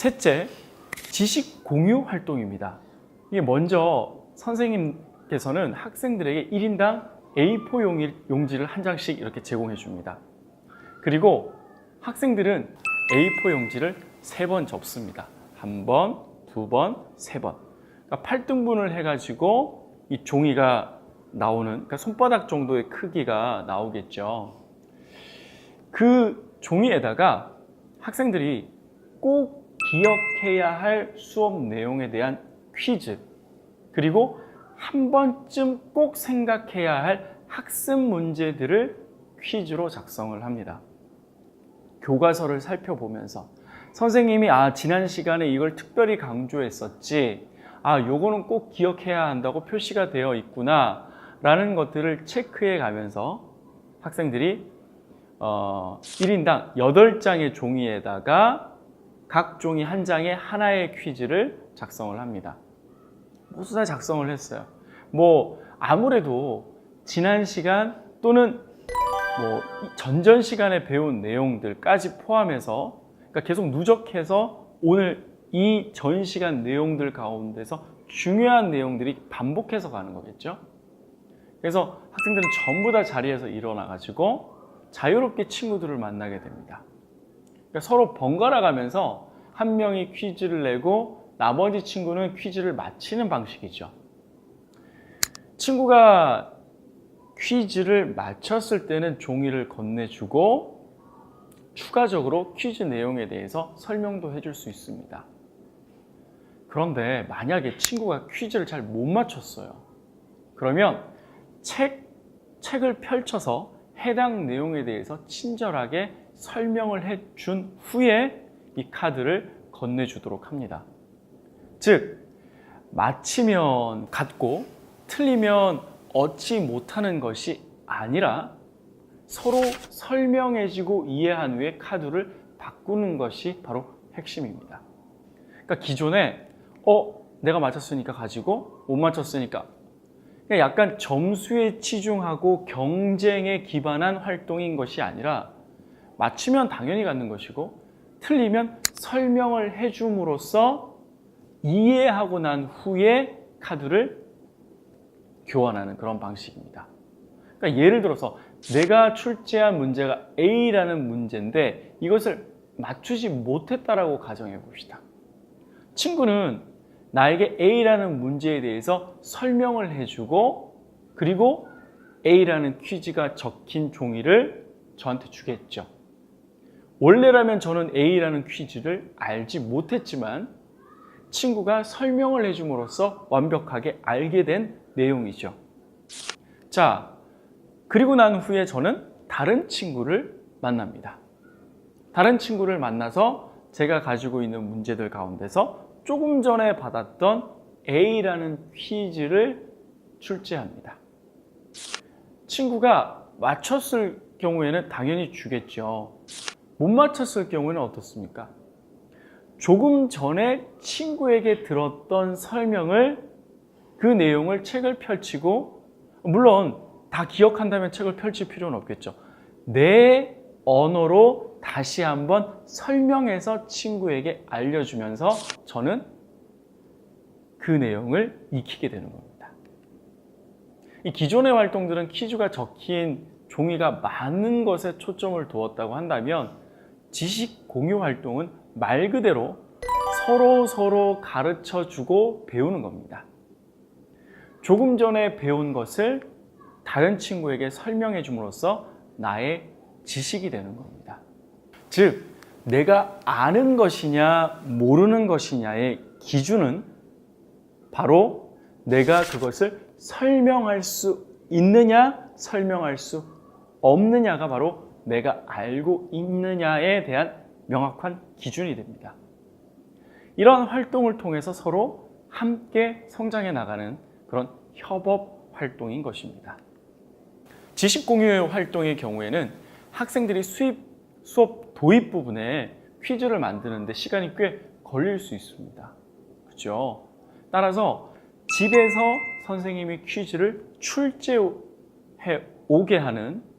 셋째, 지식 공유 활동입니다. 이게 먼저 선생님께서는 학생들에게 1인당 A4 용지, 용지를 한 장씩 이렇게 제공해 줍니다. 그리고 학생들은 A4 용지를 세 번 접습니다. 한 번, 두 번, 세 번. 그러니까 8등분을 해가지고 이 종이가 나오는, 그러니까 손바닥 정도의 크기가 나오겠죠. 그 종이에다가 학생들이 꼭 기억해야 할 수업 내용에 대한 퀴즈, 그리고 한 번쯤 꼭 생각해야 할 학습 문제들을 퀴즈로 작성을 합니다. 교과서를 살펴보면서 선생님이 아 지난 시간에 이걸 특별히 강조했었지 아 요거는 꼭 기억해야 한다고 표시가 되어 있구나 라는 것들을 체크해 가면서 학생들이 어, 1인당 8장의 종이에다가 각 종이 한 장에 하나의 퀴즈를 작성을 합니다. 모두 다 작성을 했어요. 뭐 아무래도 지난 시간 또는 뭐 전전 시간에 배운 내용들까지 포함해서 그러니까 계속 누적해서 오늘 이 전 시간 내용들 가운데서 중요한 내용들이 반복해서 가는 거겠죠. 그래서 학생들은 전부 다 자리에서 일어나 가지고 자유롭게 친구들을 만나게 됩니다. 그러니까 서로 번갈아 가면서 한 명이 퀴즈를 내고 나머지 친구는 퀴즈를 맞히는 방식이죠. 친구가 퀴즈를 맞췄을 때는 종이를 건네주고 추가적으로 퀴즈 내용에 대해서 설명도 해줄 수 있습니다. 그런데 만약에 친구가 퀴즈를 잘 못 맞췄어요. 그러면 책, 책을 펼쳐서 해당 내용에 대해서 친절하게 설명을 해 준 후에 이 카드를 건네주도록 합니다. 즉, 맞히면 갖고 틀리면 얻지 못하는 것이 아니라 서로 설명해주고 이해한 후에 카드를 바꾸는 것이 바로 핵심입니다. 그러니까 기존에 어 내가 맞췄으니까 가지고 못 맞췄으니까 그러니까 약간 점수에 치중하고 경쟁에 기반한 활동인 것이 아니라 맞추면 당연히 갖는 것이고 틀리면 설명을 해줌으로써 이해하고 난 후에 카드를 교환하는 그런 방식입니다. 그러니까 예를 들어서 내가 출제한 문제가 A라는 문제인데 이것을 맞추지 못했다라고 가정해 봅시다. 친구는 나에게 A라는 문제에 대해서 설명을 해주고 그리고 A라는 퀴즈가 적힌 종이를 저한테 주겠죠. 원래라면 저는 A라는 퀴즈를 알지 못했지만 친구가 설명을 해줌으로써 완벽하게 알게 된 내용이죠. 자, 그리고 난 후에 저는 다른 친구를 만납니다. 다른 친구를 만나서 제가 가지고 있는 문제들 가운데서 조금 전에 받았던 A라는 퀴즈를 출제합니다. 친구가 맞췄을 경우에는 당연히 주겠죠. 못 맞췄을 경우는 어떻습니까? 조금 전에 친구에게 들었던 설명을 그 내용을 책을 펼치고 물론 다 기억한다면 책을 펼칠 필요는 없겠죠. 내 언어로 다시 한번 설명해서 친구에게 알려주면서 저는 그 내용을 익히게 되는 겁니다. 이 기존의 활동들은 퀴즈가 적힌 종이가 많은 것에 초점을 두었다고 한다면 지식 공유 활동은 말 그대로 서로 서로 가르쳐 주고 배우는 겁니다. 조금 전에 배운 것을 다른 친구에게 설명해 줌으로써 나의 지식이 되는 겁니다. 즉, 내가 아는 것이냐, 모르는 것이냐의 기준은 바로 내가 그것을 설명할 수 있느냐, 설명할 수 없느냐가 바로 내가 알고 있느냐에 대한 명확한 기준이 됩니다. 이런 활동을 통해서 서로 함께 성장해 나가는 그런 협업 활동인 것입니다. 지식 공유 활동의 경우에는 학생들이 수입 수업 도입 부분에 퀴즈를 만드는데 시간이 꽤 걸릴 수 있습니다. 그죠? 따라서 집에서 선생님이 퀴즈를 출제해 오게 하는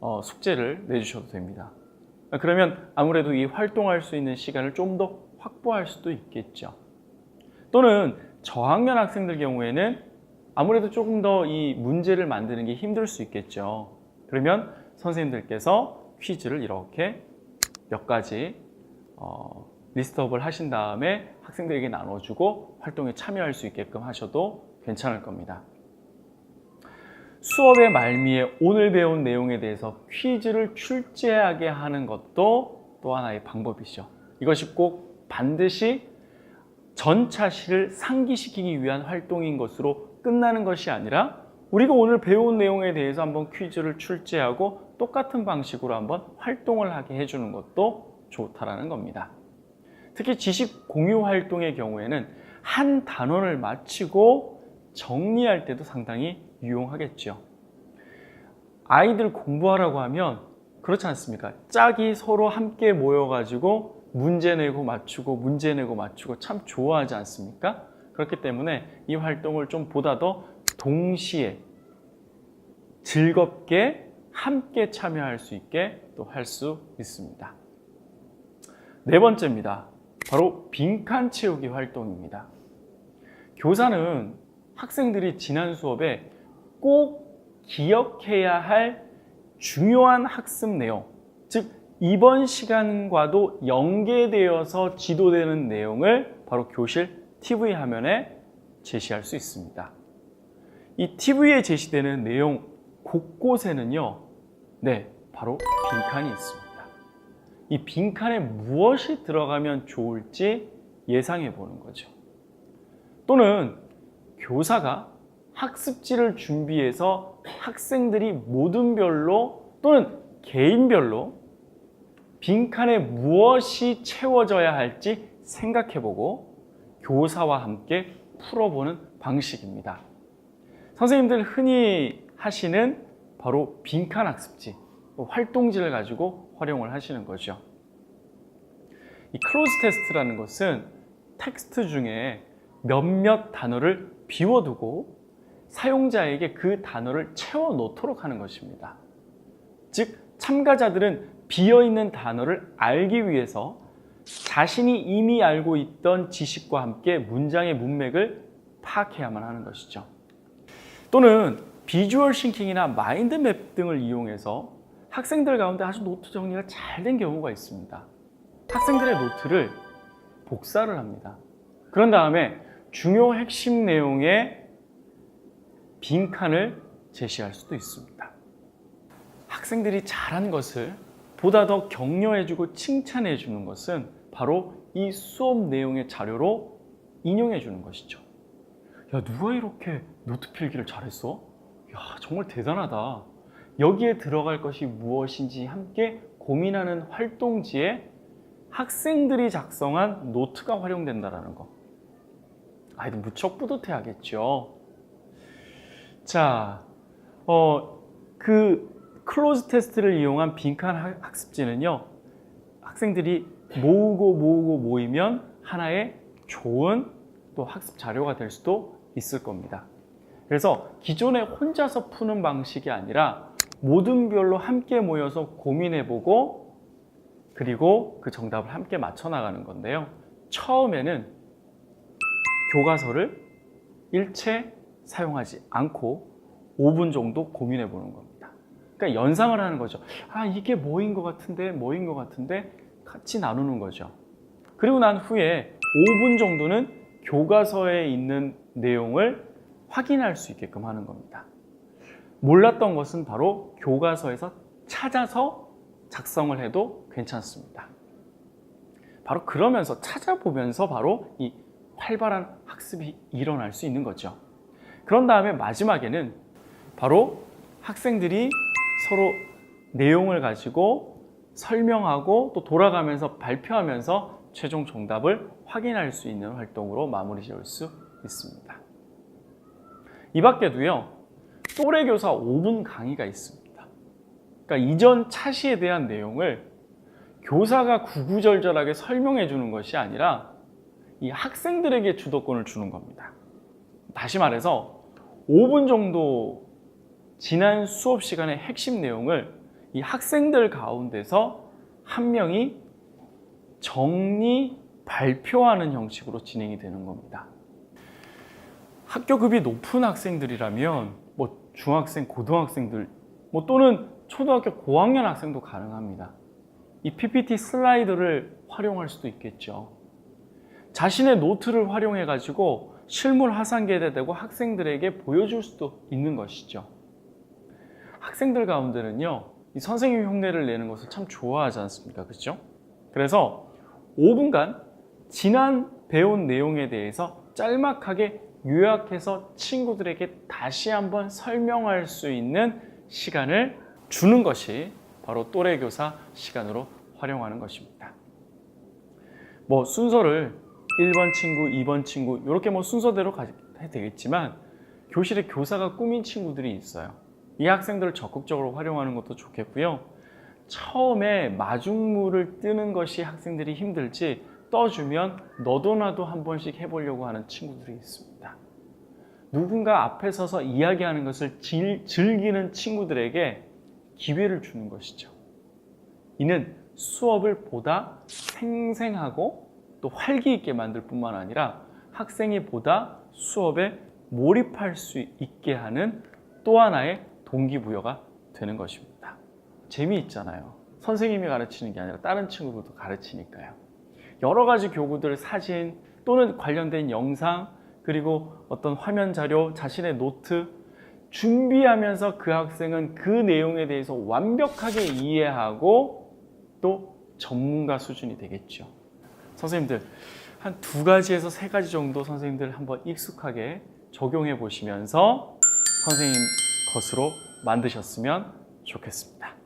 어, 숙제를 내주셔도 됩니다. 그러면 아무래도 이 활동할 수 있는 시간을 좀 더 확보할 수도 있겠죠. 또는 저학년 학생들 경우에는 아무래도 조금 더 이 문제를 만드는 게 힘들 수 있겠죠. 그러면 선생님들께서 퀴즈를 이렇게 몇 가지 어, 리스트업을 하신 다음에 학생들에게 나눠주고 활동에 참여할 수 있게끔 하셔도 괜찮을 겁니다. 수업의 말미에 오늘 배운 내용에 대해서 퀴즈를 출제하게 하는 것도 또 하나의 방법이죠. 이것이 꼭 반드시 전차시를 상기시키기 위한 활동인 것으로 끝나는 것이 아니라 우리가 오늘 배운 내용에 대해서 한번 퀴즈를 출제하고 똑같은 방식으로 한번 활동을 하게 해주는 것도 좋다라는 겁니다. 특히 지식 공유 활동의 경우에는 한 단원을 마치고 정리할 때도 상당히 유용하겠죠. 아이들 공부하라고 하면 그렇지 않습니까? 짝이 서로 함께 모여가지고 문제 내고 맞추고 문제 내고 맞추고 참 좋아하지 않습니까? 그렇기 때문에 이 활동을 좀 보다 더 동시에 즐겁게 함께 참여할 수 있게 또 할 수 있습니다. 네 번째입니다. 바로 빈칸 채우기 활동입니다. 교사는 학생들이 지난 수업에 꼭 기억해야 할 중요한 학습 내용, 즉 이번 시간과도 연계되어서 지도되는 내용을 바로 교실 TV 화면에 제시할 수 있습니다. 이 TV에 제시되는 내용 곳곳에는요, 네, 바로 빈칸이 있습니다. 이 빈칸에 무엇이 들어가면 좋을지 예상해 보는 거죠. 또는 교사가 학습지를 준비해서 학생들이 모든 별로 또는 개인별로 빈칸에 무엇이 채워져야 할지 생각해 보고 교사와 함께 풀어보는 방식입니다. 선생님들 흔히 하시는 바로 빈칸 학습지, 활동지를 가지고 활용을 하시는 거죠. 이 클로즈 테스트라는 것은 텍스트 중에 몇몇 단어를 비워두고 사용자에게 그 단어를 채워 놓도록 하는 것입니다. 즉, 참가자들은 비어 있는 단어를 알기 위해서 자신이 이미 알고 있던 지식과 함께 문장의 문맥을 파악해야만 하는 것이죠. 또는 비주얼 싱킹이나 마인드맵 등을 이용해서 학생들 가운데 아주 노트 정리가 잘 된 경우가 있습니다. 학생들의 노트를 복사를 합니다. 그런 다음에 중요 핵심 내용의 빈칸을 제시할 수도 있습니다. 학생들이 잘한 것을 보다 더 격려해주고 칭찬해주는 것은 바로 이 수업 내용의 자료로 인용해주는 것이죠. 야, 누가 이렇게 노트 필기를 잘했어? 야, 정말 대단하다. 여기에 들어갈 것이 무엇인지 함께 고민하는 활동지에 학생들이 작성한 노트가 활용된다는 거. 아이들 무척 뿌듯해 하겠죠. 자, 어, 그 클로즈 테스트를 이용한 빈칸 학- 학습지는요, 학생들이 모으고 모으고 모이면 하나의 좋은 또 학습 자료가 될 수도 있을 겁니다. 그래서 기존에 혼자서 푸는 방식이 아니라 모든 별로 함께 모여서 고민해보고 그리고 그 정답을 함께 맞춰 나가는 건데요. 처음에는 교과서를 일체 사용하지 않고 5분 정도 고민해 보는 겁니다. 그러니까 연상을 하는 거죠. 아, 이게 뭐인 것 같은데, 뭐인 것 같은데, 같이 나누는 거죠. 그리고 난 후에 5분 정도는 교과서에 있는 내용을 확인할 수 있게끔 하는 겁니다. 몰랐던 것은 바로 교과서에서 찾아서 작성을 해도 괜찮습니다. 바로 그러면서 찾아보면서 바로 이 활발한 학습이 일어날 수 있는 거죠. 그런 다음에 마지막에는 바로 학생들이 서로 내용을 가지고 설명하고 또 돌아가면서 발표하면서 최종 정답을 확인할 수 있는 활동으로 마무리 지을 수 있습니다. 이 밖에도요, 또래 교사 5분 강의가 있습니다. 그러니까 이전 차시에 대한 내용을 교사가 구구절절하게 설명해 주는 것이 아니라 이 학생들에게 주도권을 주는 겁니다. 다시 말해서 5분 정도 지난 수업 시간의 핵심 내용을 이 학생들 가운데서 한 명이 정리, 발표하는 형식으로 진행이 되는 겁니다. 학교급이 높은 학생들이라면 뭐 중학생, 고등학생들 뭐 또는 초등학교 고학년 학생도 가능합니다. 이 PPT 슬라이드를 활용할 수도 있겠죠. 자신의 노트를 활용해 가지고 실물 화상계에 대고 학생들에게 보여줄 수도 있는 것이죠. 학생들 가운데는요, 이 선생님 흉내를 내는 것을 참 좋아하지 않습니까? 그렇죠? 그래서 5분간 지난 배운 내용에 대해서 짤막하게 요약해서 친구들에게 다시 한번 설명할 수 있는 시간을 주는 것이 바로 또래 교사 시간으로 활용하는 것입니다. 뭐 순서를 1번 친구, 2번 친구 이렇게 뭐 순서대로 가도 되겠지만 교실에 교사가 꾸민 친구들이 있어요. 이 학생들을 적극적으로 활용하는 것도 좋겠고요. 처음에 마중물을 뜨는 것이 학생들이 힘들지 떠주면 너도 나도 한 번씩 해보려고 하는 친구들이 있습니다. 누군가 앞에 서서 이야기하는 것을 즐, 즐기는 친구들에게 기회를 주는 것이죠. 이는 수업을 보다 생생하고 또 활기 있게 만들 뿐만 아니라 학생이 보다 수업에 몰입할 수 있게 하는 또 하나의 동기부여가 되는 것입니다. 재미있잖아요. 선생님이 가르치는 게 아니라 다른 친구들도 가르치니까요. 여러 가지 교구들, 사진 또는 관련된 영상 그리고 어떤 화면 자료, 자신의 노트 준비하면서 그 학생은 그 내용에 대해서 완벽하게 이해하고 또 전문가 수준이 되겠죠. 선생님들 한 두 가지에서 세 가지 정도 선생님들 한번 익숙하게 적용해 보시면서 선생님 것으로 만드셨으면 좋겠습니다.